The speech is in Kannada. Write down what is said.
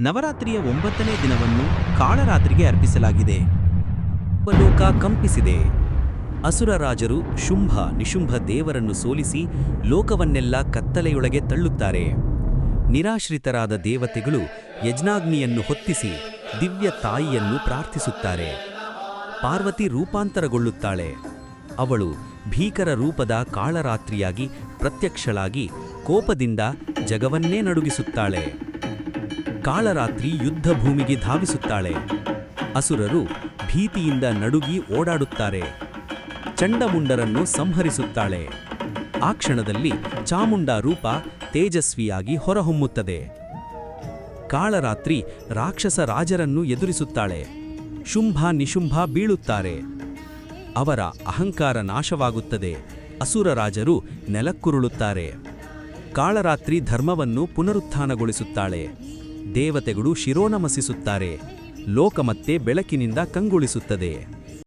ನವರಾತ್ರಿಯ ಒಂಬತ್ತನೇ ದಿನವನ್ನು ಕಾಳರಾತ್ರಿಗೆ ಅರ್ಪಿಸಲಾಗಿದೆ. ಲೋಕ ಕಂಪಿಸಿದೆ. ಅಸುರ ರಾಜರು ಶುಂಭ ನಿಶುಂಭ ದೇವರನ್ನು ಸೋಲಿಸಿ ಲೋಕವನ್ನೆಲ್ಲ ಕತ್ತಲೆಯೊಳಗೆ ತಳ್ಳುತ್ತಾರೆ. ನಿರಾಶ್ರಿತರಾದ ದೇವತೆಗಳು ಯಜ್ಞಾಗ್ನಿಯನ್ನು ಹೊತ್ತಿಸಿ ದಿವ್ಯ ತಾಯಿಯನ್ನು ಪ್ರಾರ್ಥಿಸುತ್ತಾರೆ. ಪಾರ್ವತಿ ರೂಪಾಂತರಗೊಳ್ಳುತ್ತಾಳೆ. ಅವಳು ಭೀಕರ ರೂಪದ ಕಾಳರಾತ್ರಿಯಾಗಿ ಪ್ರತ್ಯಕ್ಷಳಾಗಿ ಕೋಪದಿಂದ ಜಗವನ್ನೇ ನಡುಗಿಸುತ್ತಾಳೆ. ಕಾಳರಾತ್ರಿ ಯುದ್ಧ ಭೂಮಿಗೆ ಧಾವಿಸುತ್ತಾಳೆ. ಅಸುರರು ಭೀತಿಯಿಂದ ನಡುಗಿ ಓಡಾಡುತ್ತಾರೆ. ಚಂಡಮುಂಡರನ್ನು ಸಂಹರಿಸುತ್ತಾಳೆ. ಆ ಕ್ಷಣದಲ್ಲಿ ಚಾಮುಂಡ ರೂಪ ತೇಜಸ್ವಿಯಾಗಿ ಹೊರಹೊಮ್ಮುತ್ತದೆ. ಕಾಳರಾತ್ರಿ ರಾಕ್ಷಸ ರಾಜರನ್ನು ಎದುರಿಸುತ್ತಾಳೆ. ಶುಂಭ ನಿಶುಂಭ ಬೀಳುತ್ತಾರೆ. ಅವರ ಅಹಂಕಾರ ನಾಶವಾಗುತ್ತದೆ. ಅಸುರ ರಾಜರು ನೆಲಕ್ಕುರುಳುತ್ತಾರೆ. ಕಾಳರಾತ್ರಿ ಧರ್ಮವನ್ನು ಪುನರುತ್ಥಾನಗೊಳಿಸುತ್ತಾಳೆ. ದೇವತೆಗಳು ಶಿರೋನಮಸಿಸುತ್ತಾರೆ. ಲೋಕ ಮತ್ತೆ ಬೆಳಕಿನಿಂದ ಕಂಗೊಳಿಸುತ್ತದೆ.